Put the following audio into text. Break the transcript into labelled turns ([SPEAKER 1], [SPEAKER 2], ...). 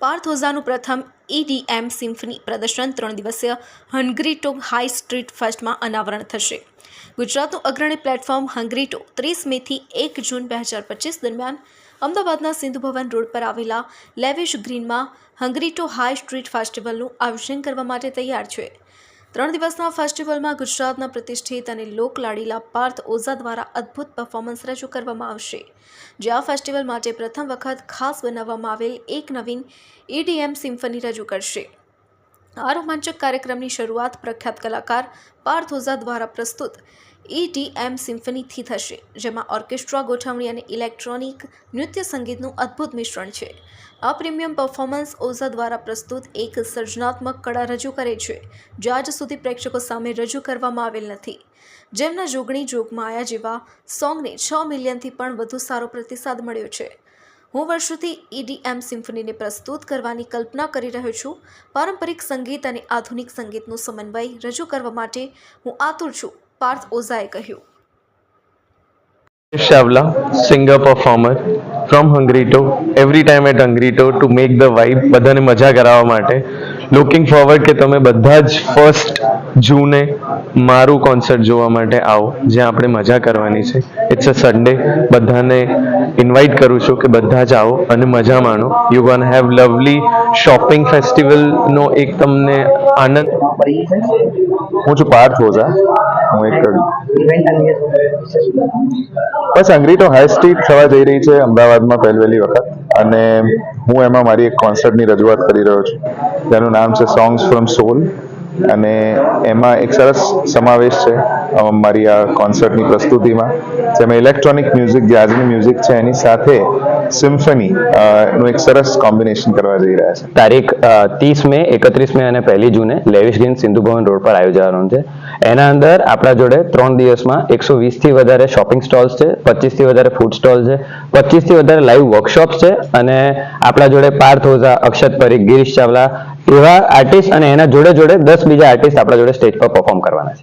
[SPEAKER 1] પાર્થ ઓઝાનું પ્રથમ EDM symphony પ્રદર્શન ત્રણ દિવસીય હંગરી હાઈ સ્ટ્રીટ ફેસ્ટમાં અનાવરણ થશે. ગુજરાતનું અગ્રણી પ્લેટફોર્મ હંગરી ટો ત્રીસ મેથી એક જૂન બે હજાર પચીસ દરમિયાન અમદાવાદના સિંધુ ભવન રોડ પર આવેલા લેવિશ ગ્રીનમાં હંગરી હાઈ સ્ટ્રીટ ફેસ્ટિવલનું આયોજન કરવા માટે તૈયાર છે. ત્રણ દિવસના ફેસ્ટિવલમાં ગુજરાતના પ્રતિષ્ઠિત અને લોકલાડીલા પાર્થ ઓઝા દ્વારા અદ્ભુત પરફોર્મન્સ રજૂ કરવામાં આવશે. જે આ ફેસ્ટિવલ માટે પ્રથમ વખત ખાસ બનાવવામાં આવેલ એક નવીન ઈડીએમ સિમ્ફની રજૂ કરશે. આ રોમાંચક કાર્યક્રમની શરૂઆત પ્રખ્યાત કલાકાર પાર્થ ઓઝા દ્વારા પ્રસ્તુત ઈડીએમ સિમ્ફનીથી થશે, જેમાં ઓર્કેસ્ટ્રા ગોઠવણી અને ઇલેક્ટ્રોનિક નૃત્ય સંગીતનું અદ્ભુત મિશ્રણ છે. આ પ્રીમિયમ પરફોર્મન્સ ઓઝા દ્વારા પ્રસ્તુત એક સર્જનાત્મક કળા રજૂ કરે છે, જે આજ સુધી પ્રેક્ષકો સામે રજૂ કરવામાં આવેલ નથી. જેમના જોગણી જોગમાયા જેવા સોંગને છ મિલિયનથી પણ વધુ સારો પ્રતિસાદ મળ્યો છે. હું વર્ષોથી ઈડીએમ સિમ્ફનીને પ્રસ્તુત કરવાની કલ્પના કરી રહ્યો છું. પારંપરિક સંગીત અને આધુનિક સંગીતનું સમન્વય રજૂ કરવા માટે હું આતુર છું, પાર્થ ઓઝાએ કહ્યું.
[SPEAKER 2] શાવલા singer performer from Hungrito every time at Hungrito to make the vibe બધાને મજા કરાવવા માટે લુકિંગ ફોરવર્ડ કે તમે બધા જ ફર્સ્ટ જૂને મારું કોન્સર્ટ જોવા માટે આવો, જ્યાં આપણે મજા કરવાની છે. ઇટ્સ અ સન્ડે બધાને ઇન્વાઇટ કરું છું કે બધા જ આવો અને મજા માણો. You won have lovely shopping ફેસ્ટિવલનો એક તમને આનંદ.
[SPEAKER 3] હું છું પાર્થ ઓઝા. હું એક બસ અંગ્રીટો હાઈ સ્ટ્રીટ થવા જઈ રહી છે અમદાવાદમાં પહેલવેલી વખત. અને હું એમાં મારી એક કોન્સર્ટની રજૂઆત કરી રહ્યો છું. જેનું નામ છે સોંગ્સ ફ્રોમ સોલ અને એમાં એક સરસ સમાવેશ છે. મારી આ કોન્સર્ટની પ્રસ્તુતિમાં, જેમાં ઇલેક્ટ્રોનિક મ્યુઝિક જે આજની મ્યુઝિક છે, એની સાથે સિમ્ફની નું એક સરસ કોમ્બિનેશન કરવા જઈ રહ્યા છે.
[SPEAKER 4] તારીખ ત્રીસ મે, એકત્રીસ મે અને પહેલી જૂને lavish green Sindhu Bhavan road પર આયોજવાનું છે. એના અંદર આપણા જોડે ત્રણ દિવસમાં એકસો થી વધારે શોપિંગ સ્ટોલ્સ છે 25 થી વધારે ફૂડ સ્ટોલ છે 25 થી વધારે લાઈવ વર્કશોપ છે અને આપણા જોડે પાર્થ ઓઝા, અક્ષત પરીખ, ગિરીશ ચાવલા એવા આર્ટિસ્ટ અને એના જોડે જોડે દસ બીજા આર્ટિસ્ટ આપણા જોડે સ્ટેજ પર પરફોર્મ કરવાના છે.